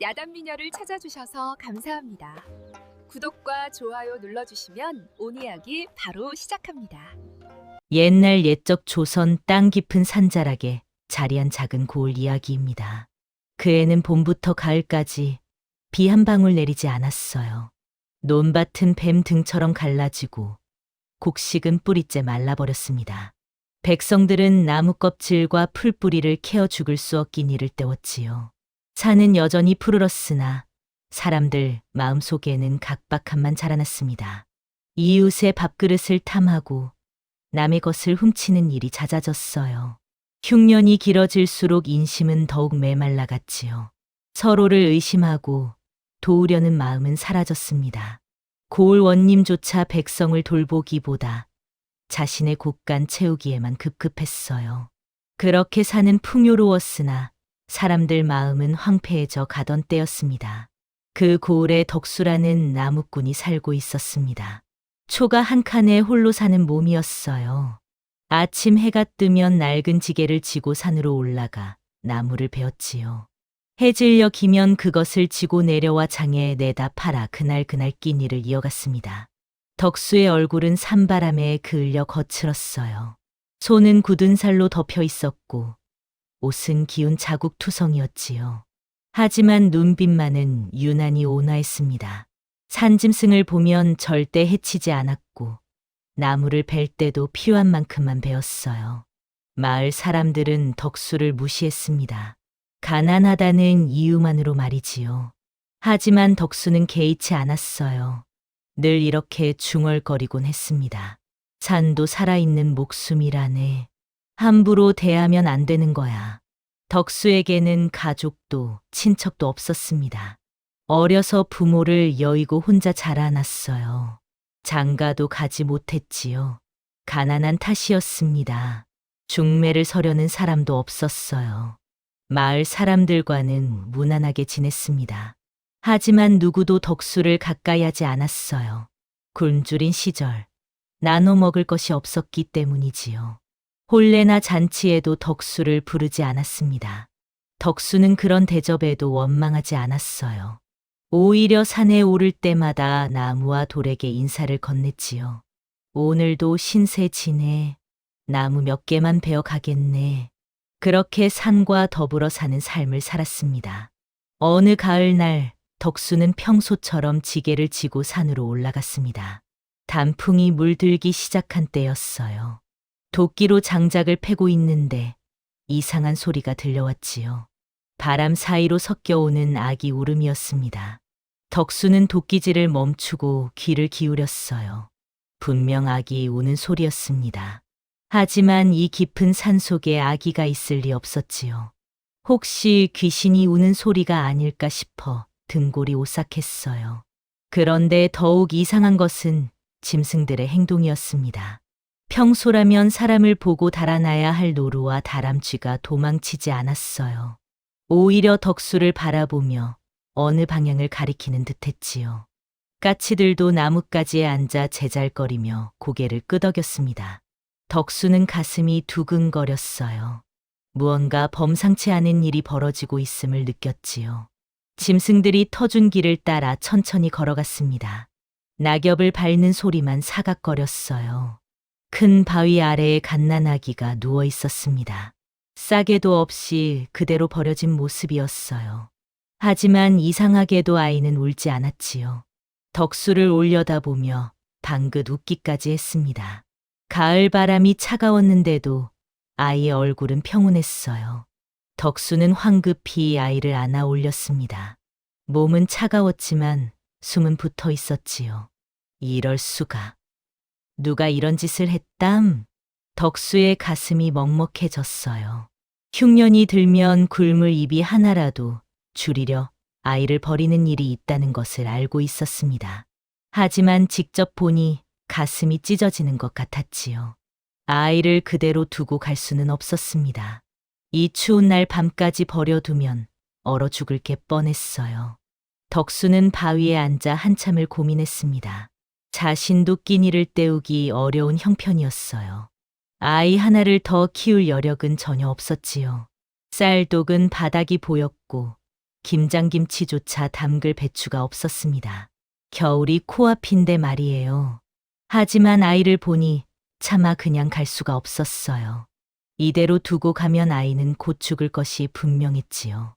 야단 미녀를 찾아주셔서 감사합니다. 구독과 좋아요 눌러주시면 온 이야기 바로 시작합니다. 옛날 옛적 조선 땅 깊은 산자락에 자리한 작은 고을 이야기입니다. 그 애는 봄부터 가을까지 비 한 방울 내리지 않았어요. 논밭은 뱀 등처럼 갈라지고 곡식은 뿌리째 말라버렸습니다. 백성들은 나무 껍질과 풀뿌리를 캐어 죽을 수 없긴 이를 때웠지요. 산은 여전히 푸르렀으나 사람들 마음속에는 각박함만 자라났습니다. 이웃의 밥그릇을 탐하고 남의 것을 훔치는 일이 잦아졌어요. 흉년이 길어질수록 인심은 더욱 메말라갔지요. 서로를 의심하고 도우려는 마음은 사라졌습니다. 고을 원님조차 백성을 돌보기보다 자신의 곳간 채우기에만 급급했어요. 그렇게 사는 풍요로웠으나 사람들 마음은 황폐해져 가던 때였습니다. 그 고을에 덕수라는 나무꾼이 살고 있었습니다. 초가 한 칸에 홀로 사는 몸이었어요. 아침 해가 뜨면 낡은 지게를 지고 산으로 올라가 나무를 베었지요. 해질녘 기면 그것을 지고 내려와 장에 내다 팔아 그날 그날 끼니를 이어갔습니다. 덕수의 얼굴은 산바람에 그을려 거칠었어요. 손은 굳은 살로 덮여 있었고 옷은 기운 자국 투성이었지요. 하지만 눈빛만은 유난히 온화했습니다. 산짐승을 보면 절대 해치지 않았고 나무를 벨 때도 필요한 만큼만 베었어요. 마을 사람들은 덕수를 무시했습니다. 가난하다는 이유만으로 말이지요. 하지만 덕수는 개의치 않았어요. 늘 이렇게 중얼거리곤 했습니다. 산도 살아있는 목숨이라네. 함부로 대하면 안 되는 거야. 덕수에게는 가족도 친척도 없었습니다. 어려서 부모를 여의고 혼자 자라났어요. 장가도 가지 못했지요. 가난한 탓이었습니다. 중매를 서려는 사람도 없었어요. 마을 사람들과는 무난하게 지냈습니다. 하지만 누구도 덕수를 가까이 하지 않았어요. 굶주린 시절, 나눠 먹을 것이 없었기 때문이지요. 혼례나 잔치에도 덕수를 부르지 않았습니다. 덕수는 그런 대접에도 원망하지 않았어요. 오히려 산에 오를 때마다 나무와 돌에게 인사를 건넸지요. 오늘도 신세 지내. 나무 몇 개만 베어 가겠네. 그렇게 산과 더불어 사는 삶을 살았습니다. 어느 가을날 덕수는 평소처럼 지게를 지고 산으로 올라갔습니다. 단풍이 물들기 시작한 때였어요. 도끼로 장작을 패고 있는데 이상한 소리가 들려왔지요. 바람 사이로 섞여오는 아기 울음이었습니다. 덕수는 도끼질을 멈추고 귀를 기울였어요. 분명 아기 우는 소리였습니다. 하지만 이 깊은 산 속에 아기가 있을 리 없었지요. 혹시 귀신이 우는 소리가 아닐까 싶어 등골이 오싹했어요. 그런데 더욱 이상한 것은 짐승들의 행동이었습니다. 평소라면 사람을 보고 달아나야 할 노루와 다람쥐가 도망치지 않았어요. 오히려 덕수를 바라보며 어느 방향을 가리키는 듯했지요. 까치들도 나뭇가지에 앉아 제잘거리며 고개를 끄덕였습니다. 덕수는 가슴이 두근거렸어요. 무언가 범상치 않은 일이 벌어지고 있음을 느꼈지요. 짐승들이 터준 길을 따라 천천히 걸어갔습니다. 낙엽을 밟는 소리만 사각거렸어요. 큰 바위 아래에 갓난아기가 누워 있었습니다. 싸게도 없이 그대로 버려진 모습이었어요. 하지만 이상하게도 아이는 울지 않았지요. 덕수를 올려다보며 방긋 웃기까지 했습니다. 가을 바람이 차가웠는데도 아이의 얼굴은 평온했어요. 덕수는 황급히 아이를 안아 올렸습니다. 몸은 차가웠지만 숨은 붙어 있었지요. 이럴 수가. 누가 이런 짓을 했담? 덕수의 가슴이 먹먹해졌어요. 흉년이 들면 굶을 입이 하나라도 줄이려 아이를 버리는 일이 있다는 것을 알고 있었습니다. 하지만 직접 보니 가슴이 찢어지는 것 같았지요. 아이를 그대로 두고 갈 수는 없었습니다. 이 추운 날 밤까지 버려두면 얼어 죽을 게 뻔했어요. 덕수는 바위에 앉아 한참을 고민했습니다. 자신도 끼니를 때우기 어려운 형편이었어요. 아이 하나를 더 키울 여력은 전혀 없었지요. 쌀독은 바닥이 보였고 김장김치조차 담글 배추가 없었습니다. 겨울이 코앞인데 말이에요. 하지만 아이를 보니 차마 그냥 갈 수가 없었어요. 이대로 두고 가면 아이는 곧 죽을 것이 분명했지요.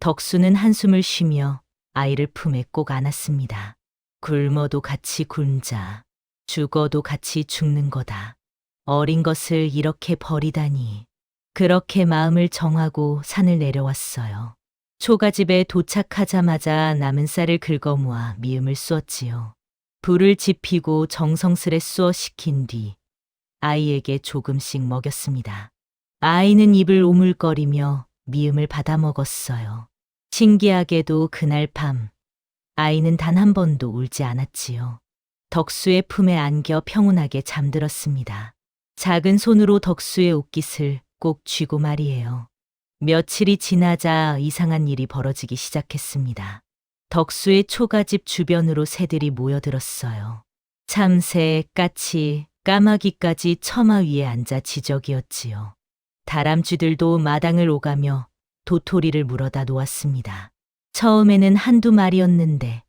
덕수는 한숨을 쉬며 아이를 품에 꼭 안았습니다. 굶어도 같이 굶자. 죽어도 같이 죽는 거다. 어린 것을 이렇게 버리다니. 그렇게 마음을 정하고 산을 내려왔어요. 초가집에 도착하자마자 남은 쌀을 긁어 모아 미음을 쑤었지요. 불을 지피고 정성스레 쑤어 식힌 뒤 아이에게 조금씩 먹였습니다. 아이는 입을 오물거리며 미음을 받아 먹었어요. 신기하게도 그날 밤 아이는 단 한 번도 울지 않았지요. 덕수의 품에 안겨 평온하게 잠들었습니다. 작은 손으로 덕수의 옷깃을 꼭 쥐고 말이에요. 며칠이 지나자 이상한 일이 벌어지기 시작했습니다. 덕수의 초가집 주변으로 새들이 모여들었어요. 참새, 까치, 까마귀까지 처마 위에 앉아 지적이었지요. 다람쥐들도 마당을 오가며 도토리를 물어다 놓았습니다. 처음에는 한두 마리였는데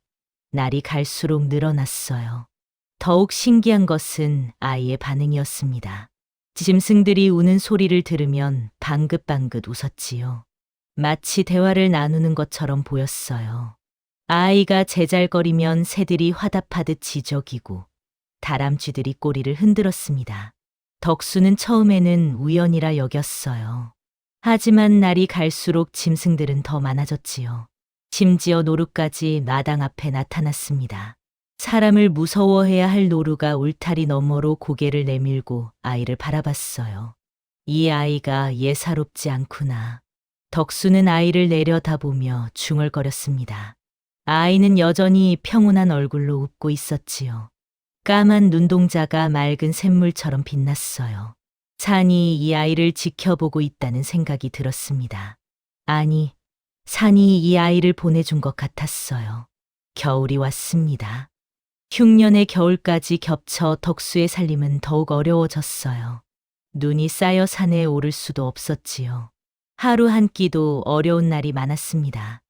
날이 갈수록 늘어났어요. 더욱 신기한 것은 아이의 반응이었습니다. 짐승들이 우는 소리를 들으면 방긋방긋 웃었지요. 마치 대화를 나누는 것처럼 보였어요. 아이가 제잘거리면 새들이 화답하듯 지저귀고 다람쥐들이 꼬리를 흔들었습니다. 덕수는 처음에는 우연이라 여겼어요. 하지만 날이 갈수록 짐승들은 더 많아졌지요. 심지어 노루까지 마당 앞에 나타났습니다. 사람을 무서워해야 할 노루가 울타리 너머로 고개를 내밀고 아이를 바라봤어요. 이 아이가 예사롭지 않구나. 덕수는 아이를 내려다보며 중얼거렸습니다. 아이는 여전히 평온한 얼굴로 웃고 있었지요. 까만 눈동자가 맑은 샘물처럼 빛났어요. 산이 이 아이를 지켜보고 있다는 생각이 들었습니다. 아니, 산이 이 아이를 보내준 것 같았어요. 겨울이 왔습니다. 흉년의 겨울까지 겹쳐 덕수의 살림은 더욱 어려워졌어요. 눈이 쌓여 산에 오를 수도 없었지요. 하루 한 끼도 어려운 날이 많았습니다.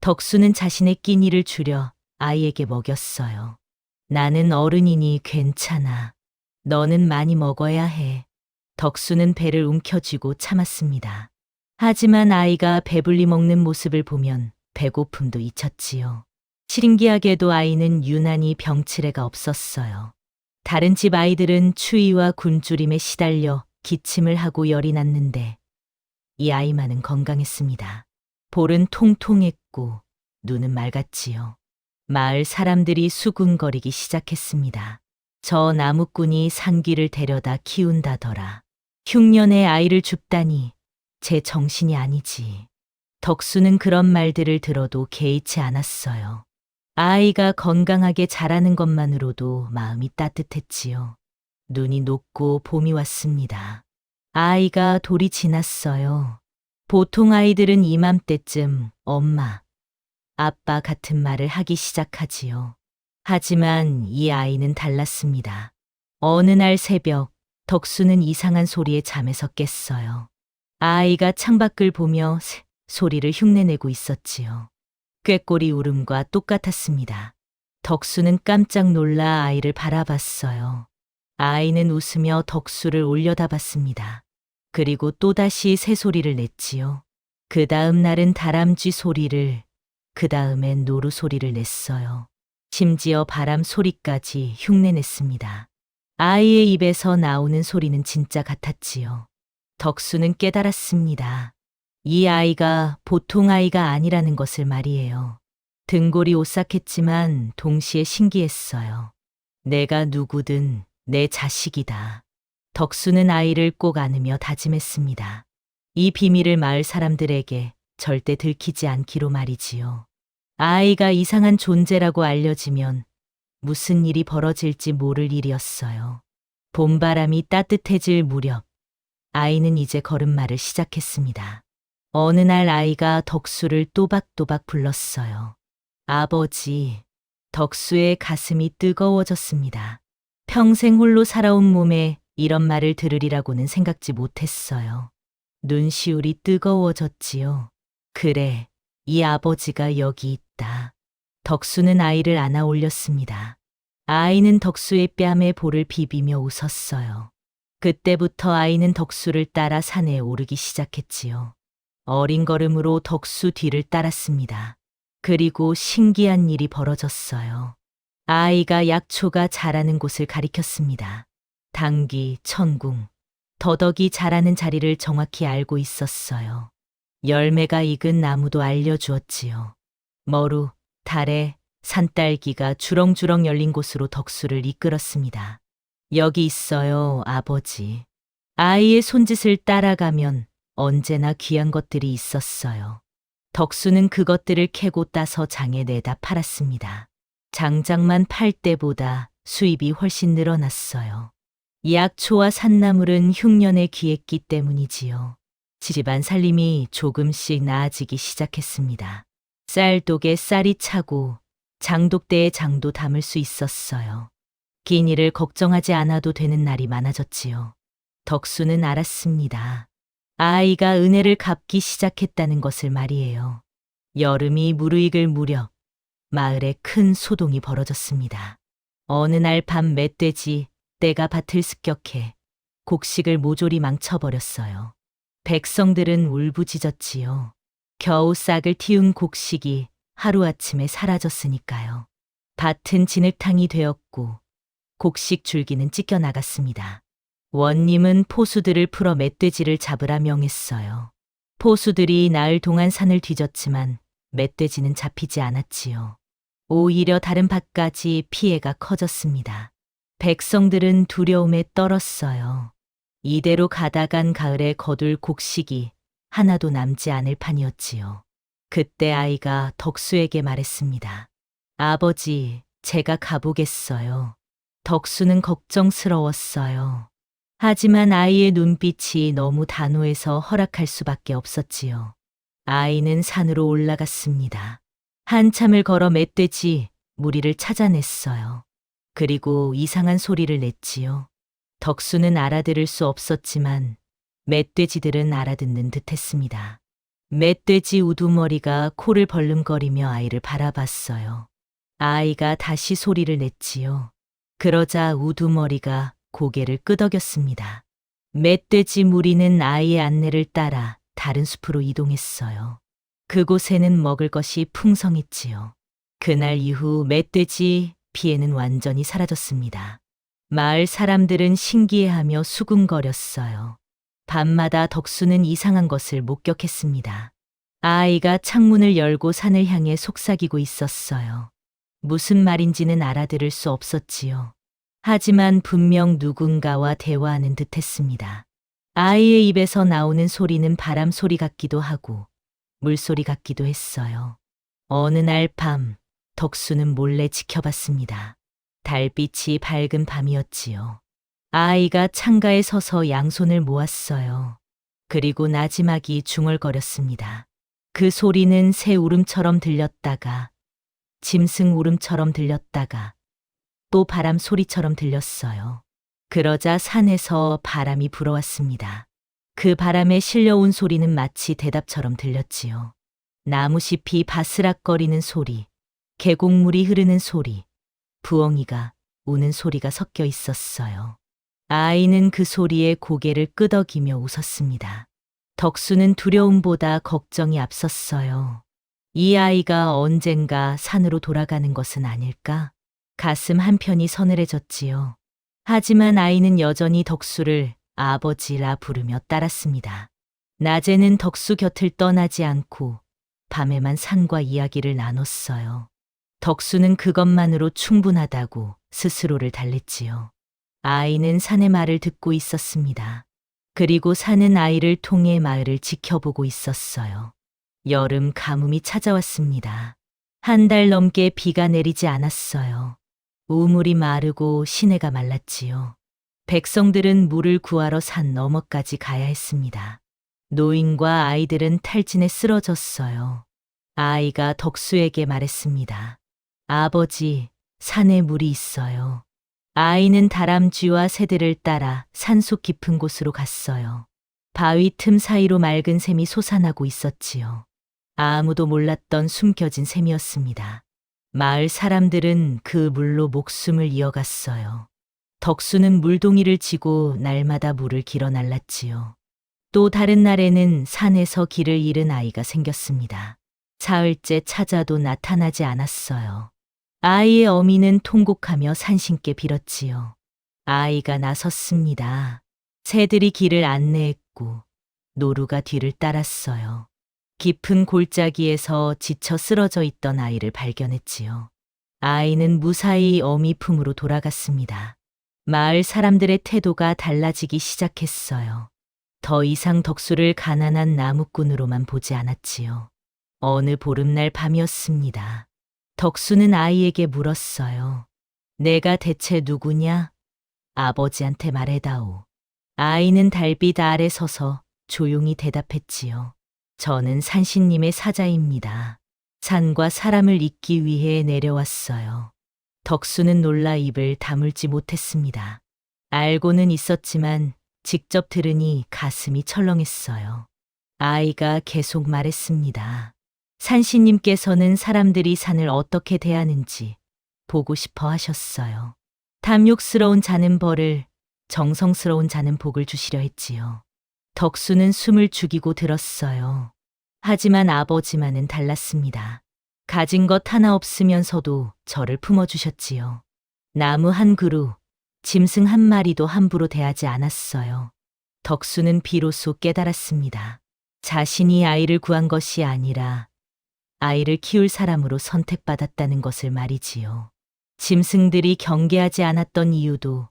덕수는 자신의 끼니를 줄여 아이에게 먹였어요. 나는 어른이니 괜찮아. 너는 많이 먹어야 해. 덕수는 배를 움켜쥐고 참았습니다. 하지만 아이가 배불리 먹는 모습을 보면 배고픔도 잊혔지요. 신기하게도 아이는 유난히 병치레가 없었어요. 다른 집 아이들은 추위와 굶주림에 시달려 기침을 하고 열이 났는데 이 아이만은 건강했습니다. 볼은 통통했고 눈은 맑았지요. 마을 사람들이 수군거리기 시작했습니다. 저 나무꾼이 상귀를 데려다 키운다더라. 흉년에 아이를 줍다니 제 정신이 아니지. 덕수는 그런 말들을 들어도 개의치 않았어요. 아이가 건강하게 자라는 것만으로도 마음이 따뜻했지요. 눈이 녹고 봄이 왔습니다. 아이가 돌이 지났어요. 보통 아이들은 이맘때쯤 엄마, 아빠 같은 말을 하기 시작하지요. 하지만 이 아이는 달랐습니다. 어느 날 새벽, 덕수는 이상한 소리에 잠에서 깼어요. 아이가 창밖을 보며 새- 소리를 흉내내고 있었지요. 꾀꼬리 울음과 똑같았습니다. 덕수는 깜짝 놀라 아이를 바라봤어요. 아이는 웃으며 덕수를 올려다봤습니다. 그리고 또다시 새소리를 냈지요. 그 다음 날은 다람쥐 소리를, 그 다음엔 노루 소리를 냈어요. 심지어 바람 소리까지 흉내냈습니다. 아이의 입에서 나오는 소리는 진짜 같았지요. 덕수는 깨달았습니다. 이 아이가 보통 아이가 아니라는 것을 말이에요. 등골이 오싹했지만 동시에 신기했어요. 내가 누구든 내 자식이다. 덕수는 아이를 꼭 안으며 다짐했습니다. 이 비밀을 마을 사람들에게 절대 들키지 않기로 말이지요. 아이가 이상한 존재라고 알려지면 무슨 일이 벌어질지 모를 일이었어요. 봄바람이 따뜻해질 무렵, 아이는 이제 걸음마를 시작했습니다. 어느 날 아이가 덕수를 또박또박 불렀어요. 아버지, 덕수의 가슴이 뜨거워졌습니다. 평생 홀로 살아온 몸에 이런 말을 들으리라고는 생각지 못했어요. 눈시울이 뜨거워졌지요. 그래, 이 아버지가 여기 있다. 덕수는 아이를 안아 올렸습니다. 아이는 덕수의 뺨에 볼을 비비며 웃었어요. 그때부터 아이는 덕수를 따라 산에 오르기 시작했지요. 어린 걸음으로 덕수 뒤를 따랐습니다. 그리고 신기한 일이 벌어졌어요. 아이가 약초가 자라는 곳을 가리켰습니다. 당귀, 천궁, 더덕이 자라는 자리를 정확히 알고 있었어요. 열매가 익은 나무도 알려주었지요. 머루, 달에, 산딸기가 주렁주렁 열린 곳으로 덕수를 이끌었습니다. 여기 있어요, 아버지. 아이의 손짓을 따라가면 언제나 귀한 것들이 있었어요. 덕수는 그것들을 캐고 따서 장에 내다 팔았습니다. 장작만 팔 때보다 수입이 훨씬 늘어났어요. 약초와 산나물은 흉년에 귀했기 때문이지요. 집안 살림이 조금씩 나아지기 시작했습니다. 쌀독에 쌀이 차고 장독대에 장도 담을 수 있었어요. 긴 일을 걱정하지 않아도 되는 날이 많아졌지요. 덕수는 알았습니다. 아이가 은혜를 갚기 시작했다는 것을 말이에요. 여름이 무르익을 무렵 마을에 큰 소동이 벌어졌습니다. 어느 날 밤 멧돼지 떼가 밭을 습격해 곡식을 모조리 망쳐버렸어요. 백성들은 울부짖었지요. 겨우 싹을 틔운 곡식이 하루아침에 사라졌으니까요. 밭은 진흙탕이 되었고 곡식 줄기는 찢겨 나갔습니다. 원님은 포수들을 풀어 멧돼지를 잡으라 명했어요. 포수들이 나흘 동안 산을 뒤졌지만 멧돼지는 잡히지 않았지요. 오히려 다른 밭까지 피해가 커졌습니다. 백성들은 두려움에 떨었어요. 이대로 가다간 가을에 거둘 곡식이 하나도 남지 않을 판이었지요. 그때 아이가 덕수에게 말했습니다. 아버지, 제가 가보겠어요. 덕수는 걱정스러웠어요. 하지만 아이의 눈빛이 너무 단호해서 허락할 수밖에 없었지요. 아이는 산으로 올라갔습니다. 한참을 걸어 멧돼지 무리를 찾아냈어요. 그리고 이상한 소리를 냈지요. 덕수는 알아들을 수 없었지만 멧돼지들은 알아듣는 듯 했습니다. 멧돼지 우두머리가 코를 벌름거리며 아이를 바라봤어요. 아이가 다시 소리를 냈지요. 그러자 우두머리가 고개를 끄덕였습니다. 멧돼지 무리는 아이의 안내를 따라 다른 숲으로 이동했어요. 그곳에는 먹을 것이 풍성했지요. 그날 이후 멧돼지 피해는 완전히 사라졌습니다. 마을 사람들은 신기해하며 수군거렸어요. 밤마다 덕수는 이상한 것을 목격했습니다. 아이가 창문을 열고 산을 향해 속삭이고 있었어요. 무슨 말인지는 알아들을 수 없었지요. 하지만 분명 누군가와 대화하는 듯 했습니다. 아이의 입에서 나오는 소리는 바람 소리 같기도 하고 물소리 같기도 했어요. 어느 날 밤, 덕수는 몰래 지켜봤습니다. 달빛이 밝은 밤이었지요. 아이가 창가에 서서 양손을 모았어요. 그리고 나지막이 중얼거렸습니다. 그 소리는 새 울음처럼 들렸다가, 짐승 울음처럼 들렸다가, 또 바람 소리처럼 들렸어요. 그러자 산에서 바람이 불어왔습니다. 그 바람에 실려온 소리는 마치 대답처럼 들렸지요. 나무잎이 바스락거리는 소리, 계곡물이 흐르는 소리, 부엉이가 우는 소리가 섞여 있었어요. 아이는 그 소리에 고개를 끄덕이며 웃었습니다. 덕수는 두려움보다 걱정이 앞섰어요. 이 아이가 언젠가 산으로 돌아가는 것은 아닐까? 가슴 한편이 서늘해졌지요. 하지만 아이는 여전히 덕수를 아버지라 부르며 따랐습니다. 낮에는 덕수 곁을 떠나지 않고 밤에만 산과 이야기를 나눴어요. 덕수는 그것만으로 충분하다고 스스로를 달랬지요. 아이는 산의 말을 듣고 있었습니다. 그리고 사는 아이를 통해 마을을 지켜보고 있었어요. 여름 가뭄이 찾아왔습니다. 한 달 넘게 비가 내리지 않았어요. 우물이 마르고 시내가 말랐지요. 백성들은 물을 구하러 산 너머까지 가야 했습니다. 노인과 아이들은 탈진에 쓰러졌어요. 아이가 덕수에게 말했습니다. 아버지, 산에 물이 있어요. 아이는 다람쥐와 새들을 따라 산속 깊은 곳으로 갔어요. 바위 틈 사이로 맑은 샘이 솟아나고 있었지요. 아무도 몰랐던 숨겨진 셈이었습니다. 마을 사람들은 그 물로 목숨을 이어갔어요. 덕수는 물동이를 지고 날마다 물을 길어 날랐지요. 또 다른 날에는 산에서 길을 잃은 아이가 생겼습니다. 사흘째 찾아도 나타나지 않았어요. 아이의 어미는 통곡하며 산신께 빌었지요. 아이가 나섰습니다. 새들이 길을 안내했고 노루가 뒤를 따랐어요. 깊은 골짜기에서 지쳐 쓰러져 있던 아이를 발견했지요. 아이는 무사히 어미 품으로 돌아갔습니다. 마을 사람들의 태도가 달라지기 시작했어요. 더 이상 덕수를 가난한 나무꾼으로만 보지 않았지요. 어느 보름날 밤이었습니다. 덕수는 아이에게 물었어요. 내가 대체 누구냐? 아버지한테 말해다오. 아이는 달빛 아래 서서 조용히 대답했지요. 저는 산신님의 사자입니다. 산과 사람을 잇기 위해 내려왔어요. 덕수는 놀라 입을 다물지 못했습니다. 알고는 있었지만 직접 들으니 가슴이 철렁했어요. 아이가 계속 말했습니다. 산신님께서는 사람들이 산을 어떻게 대하는지 보고 싶어 하셨어요. 탐욕스러운 자는 벌을, 정성스러운 자는 복을 주시려 했지요. 덕수는 숨을 죽이고 들었어요. 하지만 아버지만은 달랐습니다. 가진 것 하나 없으면서도 저를 품어주셨지요. 나무 한 그루, 짐승 한 마리도 함부로 대하지 않았어요. 덕수는 비로소 깨달았습니다. 자신이 아이를 구한 것이 아니라 아이를 키울 사람으로 선택받았다는 것을 말이지요. 짐승들이 경계하지 않았던 이유도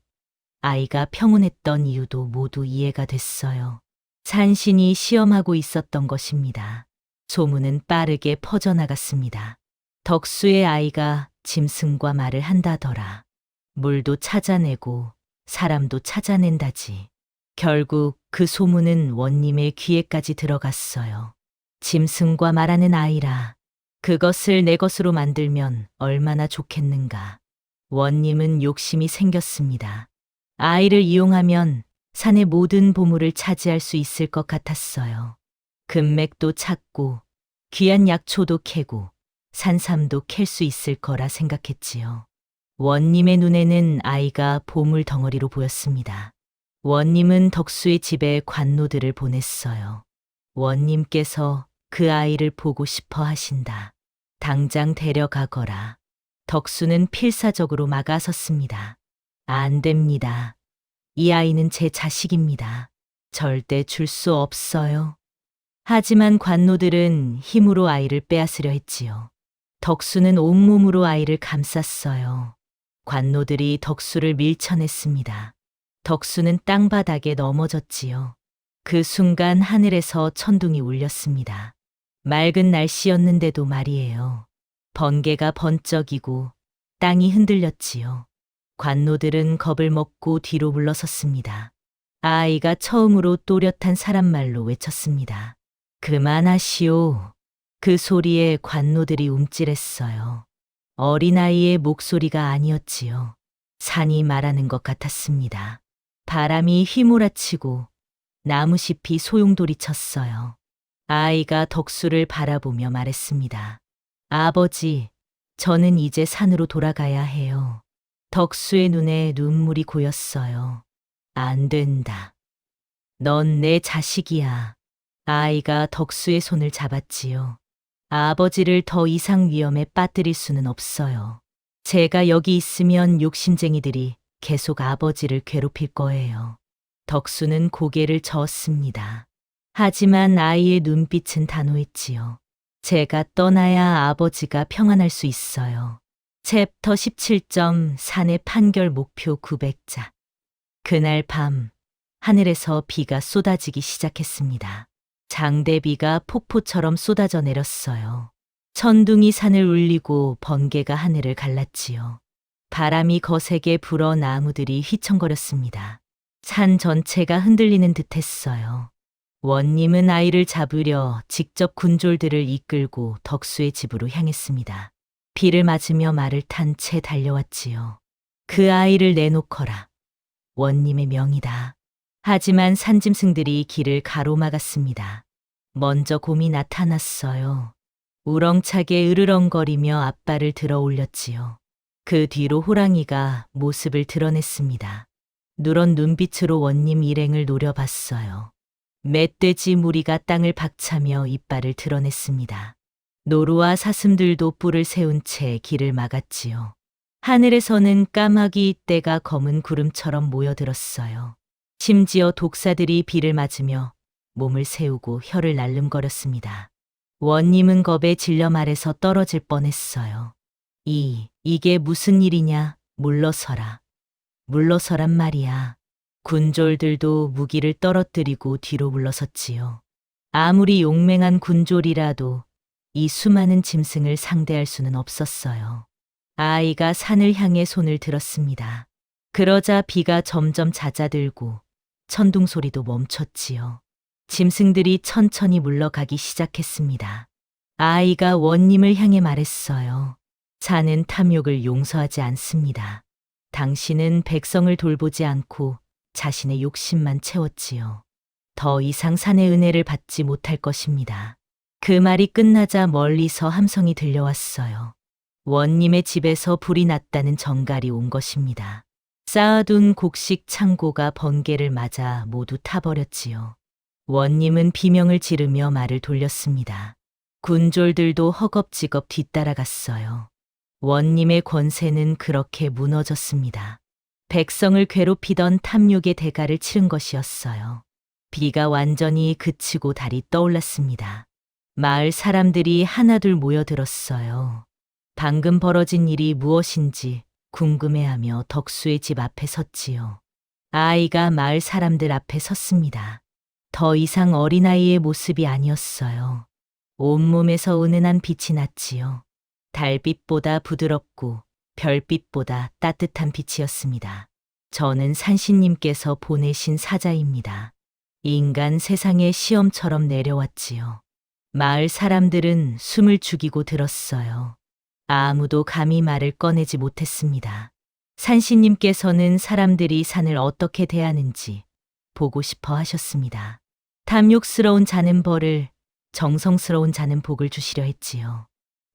아이가 평온했던 이유도 모두 이해가 됐어요. 산신이 시험하고 있었던 것입니다. 소문은 빠르게 퍼져나갔습니다. 덕수의 아이가 짐승과 말을 한다더라. 물도 찾아내고 사람도 찾아낸다지. 결국 그 소문은 원님의 귀에까지 들어갔어요. 짐승과 말하는 아이라. 그것을 내 것으로 만들면 얼마나 좋겠는가. 원님은 욕심이 생겼습니다. 아이를 이용하면 산의 모든 보물을 차지할 수 있을 것 같았어요. 금맥도 찾고 귀한 약초도 캐고 산삼도 캘 수 있을 거라 생각했지요. 원님의 눈에는 아이가 보물 덩어리로 보였습니다. 원님은 덕수의 집에 관노들을 보냈어요. 원님께서 그 아이를 보고 싶어 하신다. 당장 데려가거라. 덕수는 필사적으로 막아섰습니다. 안 됩니다. 이 아이는 제 자식입니다. 절대 줄 수 없어요. 하지만 관노들은 힘으로 아이를 빼앗으려 했지요. 덕수는 온몸으로 아이를 감쌌어요. 관노들이 덕수를 밀쳐냈습니다. 덕수는 땅바닥에 넘어졌지요. 그 순간 하늘에서 천둥이 울렸습니다. 맑은 날씨였는데도 말이에요. 번개가 번쩍이고 땅이 흔들렸지요. 관노들은 겁을 먹고 뒤로 물러섰습니다. 아이가 처음으로 또렷한 사람말로 외쳤습니다. 그만하시오. 그 소리에 관노들이 움찔했어요. 어린아이의 목소리가 아니었지요. 산이 말하는 것 같았습니다. 바람이 휘몰아치고 나무잎이 소용돌이 쳤어요. 아이가 덕수를 바라보며 말했습니다. 아버지, 저는 이제 산으로 돌아가야 해요. 덕수의 눈에 눈물이 고였어요. 안 된다. 넌 내 자식이야. 아이가 덕수의 손을 잡았지요. 아버지를 더 이상 위험에 빠뜨릴 수는 없어요. 제가 여기 있으면 욕심쟁이들이 계속 아버지를 괴롭힐 거예요. 덕수는 고개를 저었습니다. 하지만 아이의 눈빛은 단호했지요. 제가 떠나야 아버지가 평안할 수 있어요. 챕터 17점 산의 판결 목표 900자. 그날 밤, 하늘에서 비가 쏟아지기 시작했습니다. 장대비가 폭포처럼 쏟아져 내렸어요. 천둥이 산을 울리고 번개가 하늘을 갈랐지요. 바람이 거세게 불어 나무들이 휘청거렸습니다. 산 전체가 흔들리는 듯 했어요. 원님은 아이를 잡으려 직접 군졸들을 이끌고 덕수의 집으로 향했습니다. 비를 맞으며 말을 탄 채 달려왔지요. 그 아이를 내놓거라. 원님의 명이다. 하지만 산짐승들이 길을 가로막았습니다. 먼저 곰이 나타났어요. 우렁차게 으르렁거리며 앞발을 들어 올렸지요. 그 뒤로 호랑이가 모습을 드러냈습니다. 누런 눈빛으로 원님 일행을 노려봤어요. 멧돼지 무리가 땅을 박차며 이빨을 드러냈습니다. 노루와 사슴들도 뿔을 세운 채 길을 막았지요. 하늘에서는 까마귀 떼가 검은 구름처럼 모여들었어요. 심지어 독사들이 비를 맞으며 몸을 세우고 혀를 날름거렸습니다. 원님은 겁에 질려 말해서 떨어질 뻔했어요. 이, 이게 무슨 일이냐, 물러서라. 물러서란 말이야. 군졸들도 무기를 떨어뜨리고 뒤로 물러섰지요. 아무리 용맹한 군졸이라도 이 수많은 짐승을 상대할 수는 없었어요. 아이가 산을 향해 손을 들었습니다. 그러자 비가 점점 잦아들고 천둥 소리도 멈췄지요. 짐승들이 천천히 물러가기 시작했습니다. 아이가 원님을 향해 말했어요. 산은 탐욕을 용서하지 않습니다. 당신은 백성을 돌보지 않고 자신의 욕심만 채웠지요. 더 이상 산의 은혜를 받지 못할 것입니다. 그 말이 끝나자 멀리서 함성이 들려왔어요. 원님의 집에서 불이 났다는 정갈이 온 것입니다. 쌓아둔 곡식 창고가 번개를 맞아 모두 타버렸지요. 원님은 비명을 지르며 말을 돌렸습니다. 군졸들도 허겁지겁 뒤따라갔어요. 원님의 권세는 그렇게 무너졌습니다. 백성을 괴롭히던 탐욕의 대가를 치른 것이었어요. 비가 완전히 그치고 달이 떠올랐습니다. 마을 사람들이 하나둘 모여들었어요. 방금 벌어진 일이 무엇인지 궁금해하며 덕수의 집 앞에 섰지요. 아이가 마을 사람들 앞에 섰습니다. 더 이상 어린아이의 모습이 아니었어요. 온몸에서 은은한 빛이 났지요. 달빛보다 부드럽고 별빛보다 따뜻한 빛이었습니다. 저는 산신님께서 보내신 사자입니다. 인간 세상의 시험처럼 내려왔지요. 마을 사람들은 숨을 죽이고 들었어요. 아무도 감히 말을 꺼내지 못했습니다. 산신님께서는 사람들이 산을 어떻게 대하는지 보고 싶어 하셨습니다. 탐욕스러운 자는 벌을, 정성스러운 자는 복을 주시려 했지요.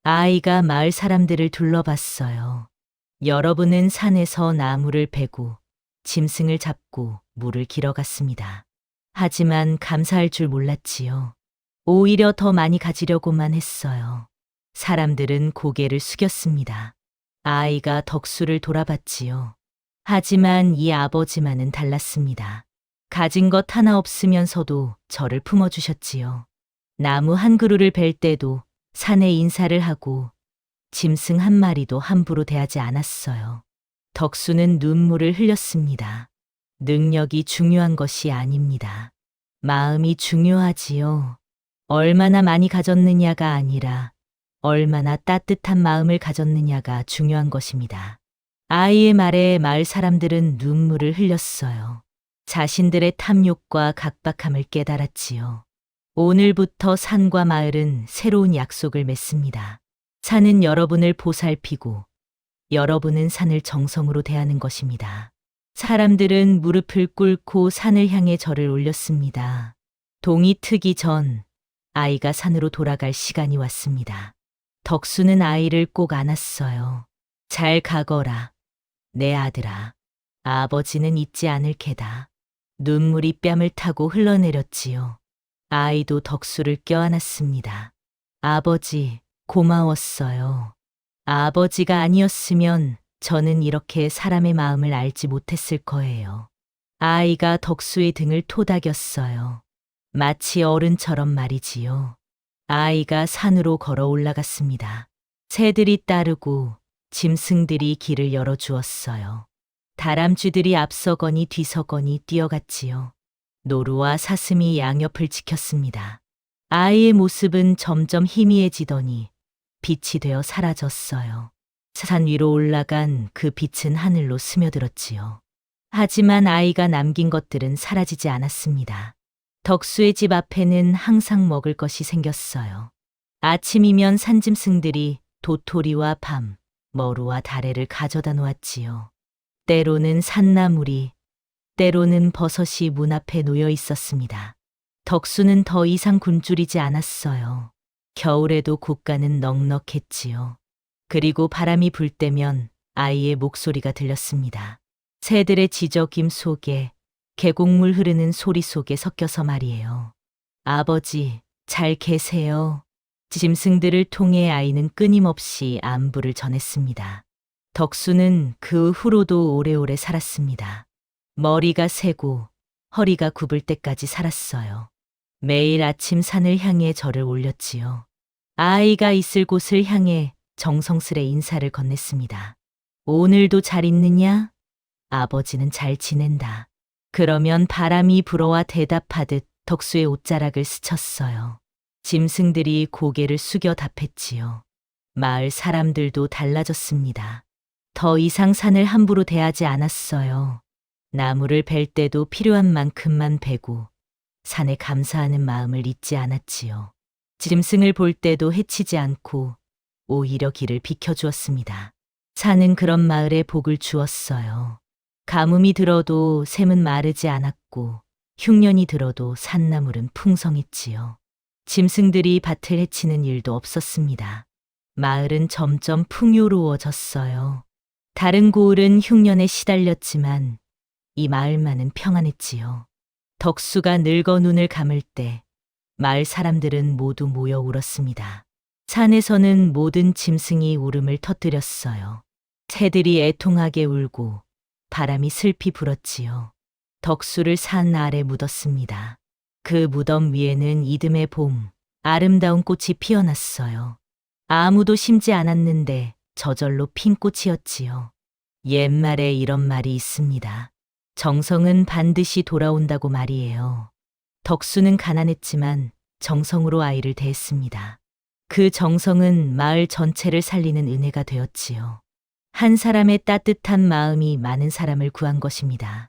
아이가 마을 사람들을 둘러봤어요. 여러분은 산에서 나무를 베고 짐승을 잡고 물을 길어갔습니다. 하지만 감사할 줄 몰랐지요. 오히려 더 많이 가지려고만 했어요. 사람들은 고개를 숙였습니다. 아이가 덕수를 돌아봤지요. 하지만 이 아버지만은 달랐습니다. 가진 것 하나 없으면서도 저를 품어주셨지요. 나무 한 그루를 벨 때도 산에 인사를 하고 짐승 한 마리도 함부로 대하지 않았어요. 덕수는 눈물을 흘렸습니다. 능력이 중요한 것이 아닙니다. 마음이 중요하지요. 얼마나 많이 가졌느냐가 아니라 얼마나 따뜻한 마음을 가졌느냐가 중요한 것입니다. 아이의 말에 마을 사람들은 눈물을 흘렸어요. 자신들의 탐욕과 각박함을 깨달았지요. 오늘부터 산과 마을은 새로운 약속을 맺습니다. 산은 여러분을 보살피고 여러분은 산을 정성으로 대하는 것입니다. 사람들은 무릎을 꿇고 산을 향해 절을 올렸습니다. 동이 트기 전 아이가 산으로 돌아갈 시간이 왔습니다. 덕수는 아이를 꼭 안았어요. 잘 가거라. 내 아들아. 아버지는 잊지 않을 게다. 눈물이 뺨을 타고 흘러내렸지요. 아이도 덕수를 껴안았습니다. 아버지, 고마웠어요. 아버지가 아니었으면 저는 이렇게 사람의 마음을 알지 못했을 거예요. 아이가 덕수의 등을 토닥였어요. 마치 어른처럼 말이지요. 아이가 산으로 걸어 올라갔습니다. 새들이 따르고 짐승들이 길을 열어주었어요. 다람쥐들이 앞서거니 뒤서거니 뛰어갔지요. 노루와 사슴이 양옆을 지켰습니다. 아이의 모습은 점점 희미해지더니 빛이 되어 사라졌어요. 산 위로 올라간 그 빛은 하늘로 스며들었지요. 하지만 아이가 남긴 것들은 사라지지 않았습니다. 덕수의 집 앞에는 항상 먹을 것이 생겼어요. 아침이면 산짐승들이 도토리와 밤, 머루와 다래를 가져다 놓았지요. 때로는 산나물이, 때로는 버섯이 문 앞에 놓여 있었습니다. 덕수는 더 이상 굶주리지 않았어요. 겨울에도 곳간은 넉넉했지요. 그리고 바람이 불 때면 아이의 목소리가 들렸습니다. 새들의 지저김 속에 계곡물 흐르는 소리 속에 섞여서 말이에요. 아버지, 잘 계세요. 짐승들을 통해 아이는 끊임없이 안부를 전했습니다. 덕수는 그 후로도 오래오래 살았습니다. 머리가 새고 허리가 굽을 때까지 살았어요. 매일 아침 산을 향해 절을 올렸지요. 아이가 있을 곳을 향해 정성스레 인사를 건넸습니다. 오늘도 잘 있느냐? 아버지는 잘 지낸다. 그러면 바람이 불어와 대답하듯 덕수의 옷자락을 스쳤어요. 짐승들이 고개를 숙여 답했지요. 마을 사람들도 달라졌습니다. 더 이상 산을 함부로 대하지 않았어요. 나무를 벨 때도 필요한 만큼만 베고 산에 감사하는 마음을 잊지 않았지요. 짐승을 볼 때도 해치지 않고 오히려 길을 비켜주었습니다. 산은 그런 마을에 복을 주었어요. 가뭄이 들어도 샘은 마르지 않았고 흉년이 들어도 산나물은 풍성했지요. 짐승들이 밭을 해치는 일도 없었습니다. 마을은 점점 풍요로워졌어요. 다른 고을은 흉년에 시달렸지만 이 마을만은 평안했지요. 덕수가 늙어 눈을 감을 때 마을 사람들은 모두 모여 울었습니다. 산에서는 모든 짐승이 울음을 터뜨렸어요. 새들이 애통하게 울고 바람이 슬피 불었지요. 덕수를 산 아래 묻었습니다. 그 무덤 위에는 이듬해 봄 아름다운 꽃이 피어났어요. 아무도 심지 않았는데 저절로 핀 꽃이었지요. 옛말에 이런 말이 있습니다. 정성은 반드시 돌아온다고 말이에요. 덕수는 가난했지만 정성으로 아이를 대했습니다. 그 정성은 마을 전체를 살리는 은혜가 되었지요. 한 사람의 따뜻한 마음이 많은 사람을 구한 것입니다.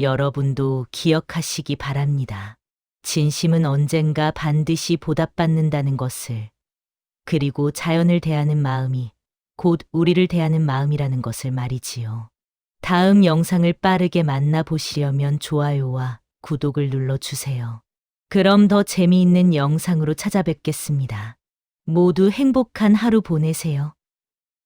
여러분도 기억하시기 바랍니다. 진심은 언젠가 반드시 보답받는다는 것을, 그리고 자연을 대하는 마음이 곧 우리를 대하는 마음이라는 것을 말이지요. 다음 영상을 빠르게 만나보시려면 좋아요와 구독을 눌러주세요. 그럼 더 재미있는 영상으로 찾아뵙겠습니다. 모두 행복한 하루 보내세요.